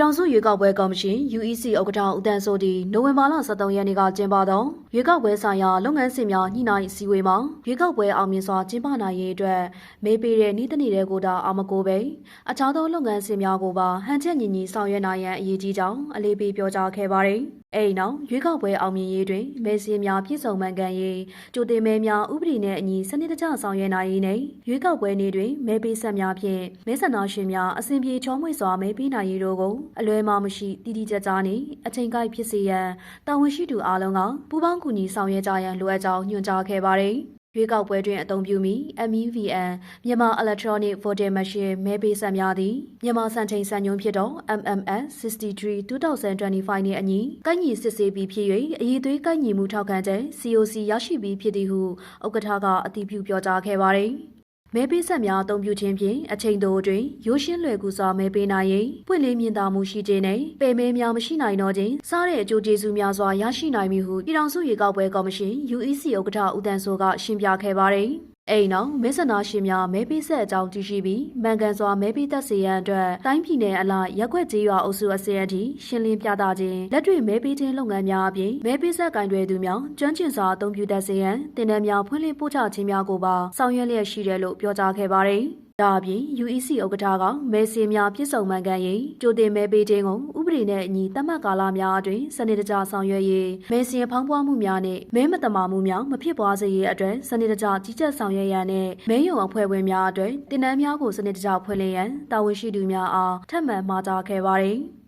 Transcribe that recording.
ထောင်စုရွေးကောက်ပွဲကော်မရှင် UEC ဥက္ကဋ္ဌဦးတန်းစိုးဒီနိုဝင်ဘာလ23ရက်နေ့ကကျင်းပသောရွေးကောက်ပွဲဆိုင်ရာလုပ်ငန်းစဉ်များညှိနှိုင်းအစည်းအဝေးမှာရွေးကောက်ပွဲအောင်မြင်စွာကျင်းပနိုင်ရေးအတွက်မေးပေးတဲ့နေ့တနေ့တဲ့ကိုတာအာမကိုပဲအခြားသောလုပ်ငန်းစဉ်များကိုပါဟန်ချက်ညီညီဆောင်ရွက်နိုင်ရန်အရေးကြီးကြောင်းအလေးပေးပြောကြားခဲ့ပါတယ်။ အဲဒီနောက်ရွေးကောက်ပွဲအောင်မြင်ရေးတွင်မဲစင်းများပြည့်စုံမှန်ကန်ရေးကြိုတင်မဲများဥပဒေနဲ့အညီစနစ်တကျဆောင်ရွက်နိုင်ရေးနဲ့ရွေးကောက်ပွဲနေ့တွင်မဲပေးဆက်များဖြင့်မဲဆန္ဒရှင်များအစဉ်ပြေချောမွေ့စွာမဲပေးနိုင်ရေးတို့ကိုအလွဲမှားမရှိတည်တည်ကြကြနှင့်အချိန်ကိုက်ဖြစ်စေရန်တာဝန်ရှိသူအားလုံးကပူးပေါင်းကူညီဆောင်ရွက်ကြရန်လိုအပ်ကြောင်းညွှန်ကြားခဲ့ပါတယ်။ ရွေးကောက်ပွဲတွင်အသုံးပြုမီ MEVN မြန်မာ Electronic Voting Machine မဲပေးဆက်များသည်မြန်မာစံချိန်စံညွှန်းဖြစ်သော MMS 63 2025နှင့်အညီကိုက်ညီစစ်ဆေးပြီးဖြစ်၍အည်သွေးကိုက်ညီမှုထောက်ခံချက် COC ရရှိပြီးဖြစ်သည်ဟုဥက္ကဋ္ဌကအတည်ပြုပြောကြားခဲ့ပါတယ်။ မဲပေးဆက်များအသုံးပြုခြင်းဖြင့်အချိန်တိုအတွင်းရိုးရှင်းလွယ်ကူစွာမဲပေးနိုင်ရေးပွင့်လင်းမြင်သာမှုရှိခြင်းနဲ့ပယ်မဲများမရှိနိုင်တော့ခြင်းစားတဲ့အကျိုးကျေးဇူးများစွာရရှိနိုင်မည်ဟုပြည်ထောင်စုရေကောက်ပွဲကော်မရှင် UEC ဥက္ကဋ္ဌဦးတန်းစိုးကရှင်းပြခဲ့ပါတယ်။ အဲ့နောက်မဲဆန္ဒရှင်များမဲပေးဆက်အကြောင်းကြည့်ရှိပြီးမှန်ကန်စွာမဲပေးသက်စေရန်အတွက်တိုင်းပြည်နယ်အလိုက်ရက်ွက်ကြေးရွာအုပ်စုအစည်းအထိရှင်းလင်းပြသခြင်းလက်တွေ့မဲပေးခြင်းလုပ်ငန်းများအပြင်မဲပေးဆက်ကင်တွေသူများကျွမ်းကျင်စွာအသုံးပြုတတ်စေရန်တင်နန်းများဖွင့်လှစ်ပို့ချခြင်းများကိုပါဆောင်ရွက်လျက်ရှိတယ်လို့ပြောကြားခဲ့ပါတယ်။ ဒါအပြင် UEC ဥက္ကဋ္ဌကမဲစင်းများပြည့်စုံမှန်ကန်ရေးကြိုတင်မဲပေးခြင်းကိုဥပဒေနဲ့အညီသတ်မှတ်ကာလများအတွင်းစနစ်တကျဆောင်ရွက်ရေးမဲစင်းဖောင်းပွားမှုများနဲ့မဲမတမာမှုများမဖြစ်ပွားစေရေးအတွက်စနစ်တကျကြီးကြပ်ဆောင်ရွက်ရန်နဲ့မဲယုံအဖွဲ့ဝင်များအတွက်တင်နန်းများကိုစနစ်တကျဖွင့်လှစ်ရန်တာဝန်ရှိသူများအားထပ်မံမှာကြားခဲ့ပါတယ်။